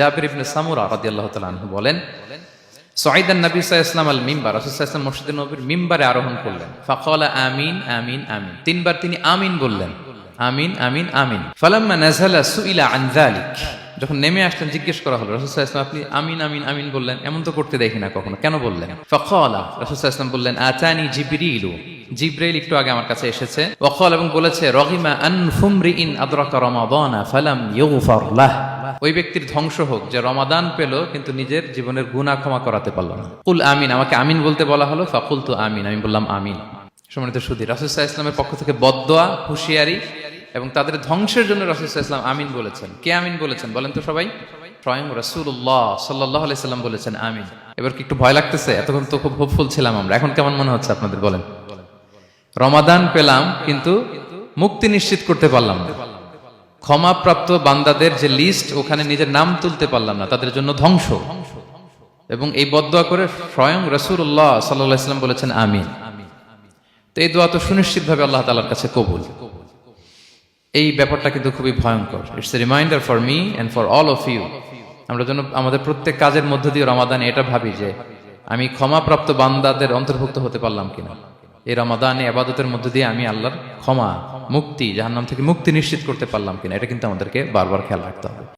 জাবির ইবনে সামুরা রাদিয়াল্লাহু তাআলা আনহু বলেন সাইদান নবী সাল্লাল্লাহু আল মিম্বার, রাসূল সাল্লাল্লাহু আলাইহি মসজিদে নববীর মিম্বারে আরোহণ করলেন। ফাকালা, আমিন আমিন আমিন। তিনবার তিনি আমিন বললেন। আমিন আমিন আমিন। ফালাম্মা নাযালা সুইলা আন যখন নেমে আসলেন, জিজ্ঞেস করা হলো, রাসূল সাল্লাল্লাহু আপনি আমিন আমিন আমিন বললেন? এমন তো করতে দেখি না কখনো। কেন বললেন? ফাকালা রাসূল সাল্লাল্লাহু আলাইহি বললেন, আতানি জিবরিলু। জিব্রাইল একটু আগে আমার কাছে এসেছে। ওয়াকাল এবং বলেছে রহিমা আনফুমরি ইন আদরাকা রমাদানা ফালাম ইউগফার লাহ। ওই ব্যক্তির ধ্বংস হোক, যে রমাদান পেল, কিন্তু নিজের জীবনের গুনাহ ক্ষমা করাতে পারল না। কুল আমিন, আমাকে আমিন বলতে বলা হলো ফাকুল তো আমিন, আমি বললাম আমিন। সম্মানিত সুধী রাসুসাহ ইসলামের পক্ষ থেকে বদোয়া হুঁশিয়ারি এবং তাদের ধ্বংসের জন্য রাসুসাহ ইসলাম আমিন বলেছেন। কে আমিন বলেছেন বলেন তো সবাই? স্বয়ং রাসুল্লাহ সাল্লাহ আলাইসাল্লাম বলেছেন আমিন। এবার কি একটু ভয় লাগতেছে? এতক্ষণ তো খুব হোপফুল ছিলাম আমরা। এখন কেমন মনে হচ্ছে আপনাদের বলেন? রমাদান পেলাম, কিন্তু মুক্তি নিশ্চিত করতে পারলাম না। ক্ষমাপ্রাপ্ত বান্দাদের যে লিস্ট ওখানে নিজের নাম তুলতে পারলাম না, তাদের জন্য ধ্বংস। এবং এই বদয়া করে স্বয়ং রসুল্লাহ সাল্লাম বলেছেন, আমিন। তো এই দোয়া তো সুনিশ্চিত ভাবে আল্লাহ তালার কাছে কবুল। এই ব্যাপারটা কিন্তু খুবই ভয়ঙ্কর। It's a reminder for me and for all of you আমরা যেন আমাদের প্রত্যেক কাজের মধ্য দিয়ে রমাদান এটা ভাবি যে, আমি ক্ষমাপ্রাপ্ত বান্দাদের অন্তর্ভুক্ত হতে পারলাম কিনা? এই রমাদানে আবাদতের মধ্য দিয়ে আমি আল্লাহর ক্ষমা, মুক্তি, জাহান্নাম থেকে মুক্তি নিশ্চিত করতে পারলাম কিনা, এটা কিন্তু আমাদেরকে বারবার খেয়াল রাখতে হবে।